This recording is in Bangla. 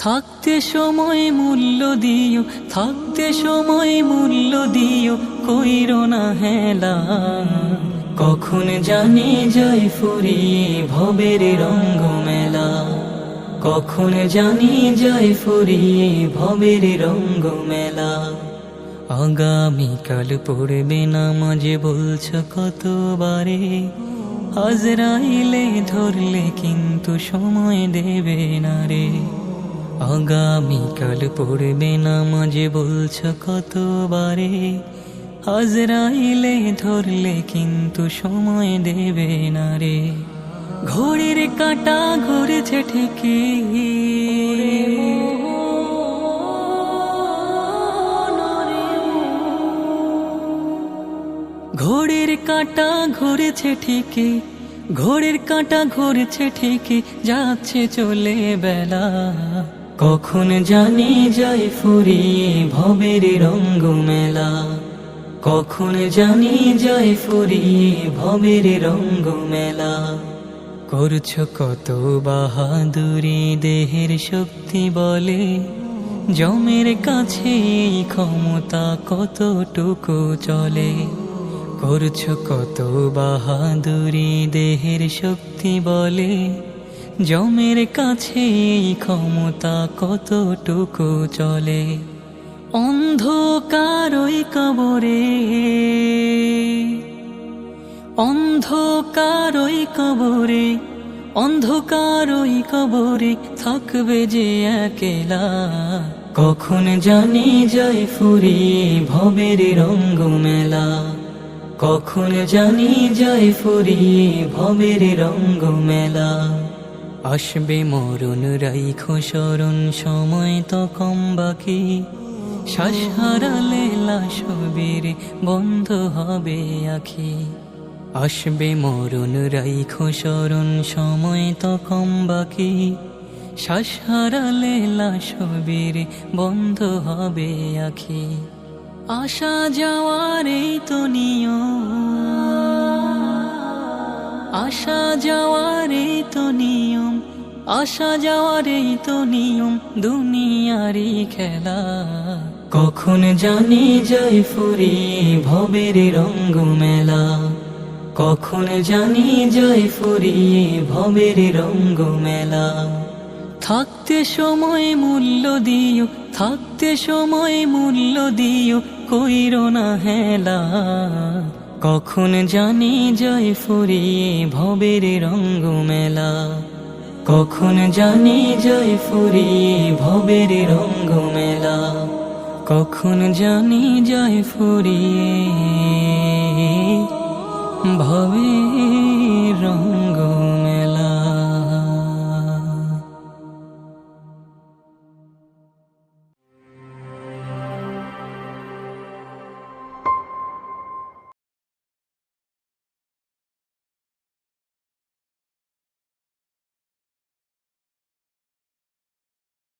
থাকতে সময় মূল্য দিও, থাকতে সময় মূল্য দিও, কইর না হেলা। কখন জানি যাই ফুরিয়ে ভবের রঙ্গ মেলা কখন জানি যাই ফুরিয়ে ভবের রঙ্গ মেলা আগামীকাল পড়বে না মাঝে বলছ কতবারে? আজরাইলে ধরলে কিন্তু সময় দেবে না রে। আগামীকাল পড়বে না মাঝে বলছ কতবারে? আজরাইলে ধরলে কিন্তু সময় দেবে না রে। ঘড়ির কাটা ঘুরেছে ঠিকই। ঘোড়ের কাঁটা ঘুরেছে ঠিকই ঘোড়ের কাঁটা ঘুরেছে ঠিকই, যাচ্ছে চলে বেলা। কখন জানি যাই ফুরিয়ে ভবের রঙ্গ মেলা কখন জানি যাই ফুরিয়ে ভবের রঙ্গ মেলা করছ কত বাহাদুরি দেহের শক্তি বলে? জমের কাছে ক্ষমতা কতটুকু চলে? করছ কত বাহাদুরি দেহের শক্তি বলে? জমের কাছে ক্ষমতা কতটুকু চলে? অন্ধকার ওই কবরে। অন্ধকার ওই কবরে, অন্ধকার ওই কবরে থাকবে যে একেলা। কখন জানি যাই ফুরিয়ে ভবের রঙ্গ মেলা কখন জানি যাই ফুরিয়ে ভবের রঙ্গ মেলা আসবে মরণ রাইখো স্মরণ সময় তো কম বাকি। শ্বাস হারালে লাশবীর বন্ধ হবে আখি। আসবে মরণ রাইখো স্মরণ সময় তো কম বাকি। শ্বাস হারালে লাশবীর বন্ধ হবে আখি। আসা যাওয়ার এই তো নিয়ম। আসা যাওয়ার এই তো নিয়ম আসা যাওয়ার এই তো নিয়ম দুনিয়ারই খেলা। কখন জানি যাই ফুরিয়ে ভবের রঙ্গ মেলা কখন জানি যাই ফুরিয়ে ভবের রঙ্গ মেলা থাকতে সময় মূল্য দিও, থাকতে সময় মূল্য দিও, কইর না হেলা। কখন জানি জয় ফুরিয়ে ভবের রঙ্গ মেলা কখন জানি জয় ফুরিয়ে ভবের রঙ্গ মেলা কখন জানি জয় ফুরিয়ে ভবের রঙ্গ